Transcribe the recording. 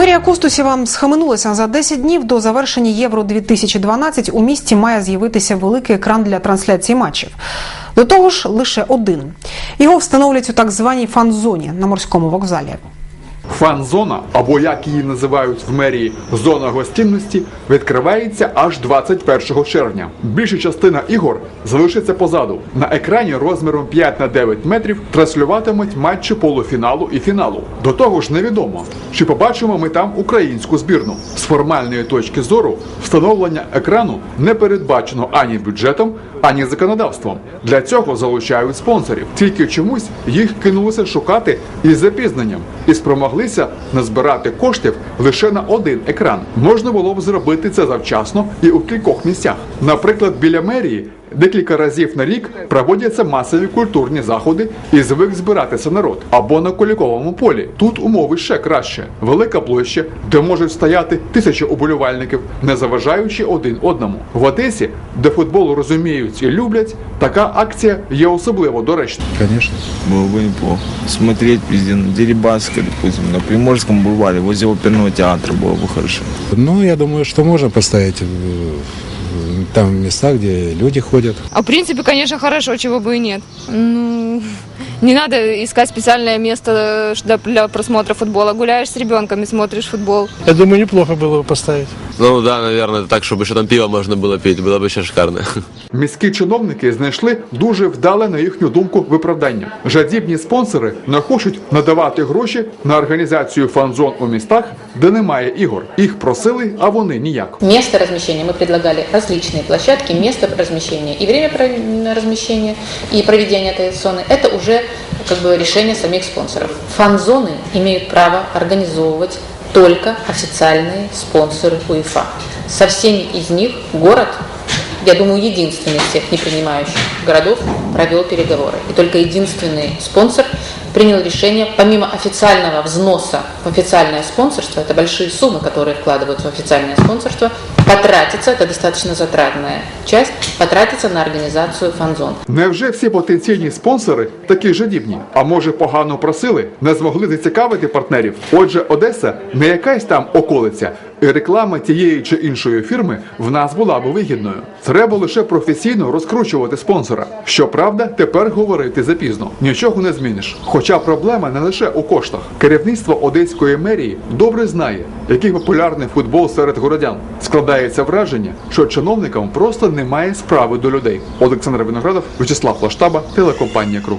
Мерія Костусєва схаменулася за 10 днів до завершення Євро 2012 У місті має з'явитися великий екран для трансляції матчів. До того ж, лише один. Його встановлять у так званій фан-зоні на морському вокзалі. Фан-зона, або як її називають в мерії зона гостинності, відкривається аж 21 червня. Більша частина ігор залишиться позаду. На екрані розміром 5 на 9 метрів транслюватимуть матчі полуфіналу і фіналу. До того ж, невідомо, чи побачимо ми там українську збірну. З формальної точки зору встановлення екрану не передбачено ані бюджетом, ані законодавством. Для цього залучають спонсорів. Тільки чомусь їх кинулося шукати із запізненням і спромоглися назбирати коштів лише на один екран. Можна було б зробити це завчасно і у кількох місцях. Наприклад, біля мерії. Декілька разів на рік проводяться масові культурні заходи і звик збиратися народ або на Куліковому полі. Тут умови ще краще. Велика площа, де можуть стояти тисячі уболівальників, не заважаючи один одному. В Одесі, де футбол розуміють і люблять, така акція є особливо доречна. Конечно. Было бы неплохо. Смотреть везде, на Дерибаске, допустим, на Приморском бульваре, возле оперного театра было бы хорошо. Ну, я думаю, что можно поставить в- в- там места, где люди ходят. А в принципе, конечно, хорошо, чего бы и нет. Ну, не надо искать специальное место э, для, для просмотра футбола. Гуляешь с ребенком и смотришь футбол. Я думаю, неплохо было бы поставить. Ну да, наверное, так, чтобы еще там пиво можно было пить, было бы еще шикарно. Міські чиновники знайшли дуже вдале, на їхню думку, виправдання. Жадібні спонсори не хочуть надавати гроші на організацію фан-зон у містах, де немає ігор. Їх просили, а вони ніяк. Место размещения мы предлагали различные площадки, место размещения и время размещения и проведения этой зоны. Это уже как бы решение самих спонсоров. Фан-зоны имеют право организовывать только официальные спонсоры УЕФА. Со всеми из них город, я думаю, единственный из всех не принимающих городов провел переговоры. И только единственный спонсор принял решение, помимо официального взноса в официальное спонсорство, это большие суммы, которые вкладываются в официальное спонсорство, потратиться, это достаточно затратная часть, потратиться на организацию фан-зон. Невже всі потенційні спонсори такі жадібні? А може погано просили, не змогли зацікавити партнерів? Отже, Одеса не якась там околиця, і реклама тієї чи іншої фірми в нас була би вигідною. Треба лише професійно розкручувати спонсора. Щоправда, тепер говорити запізно. Нічого не зміниш. Хоча проблема не лише у коштах. Керівництво одеської мерії добре знає, який популярний футбол серед городян. Складається враження, що чиновникам просто немає справи до людей. Олександр Виноградов, Вячеслав Лаштаба, телекомпанія Круг.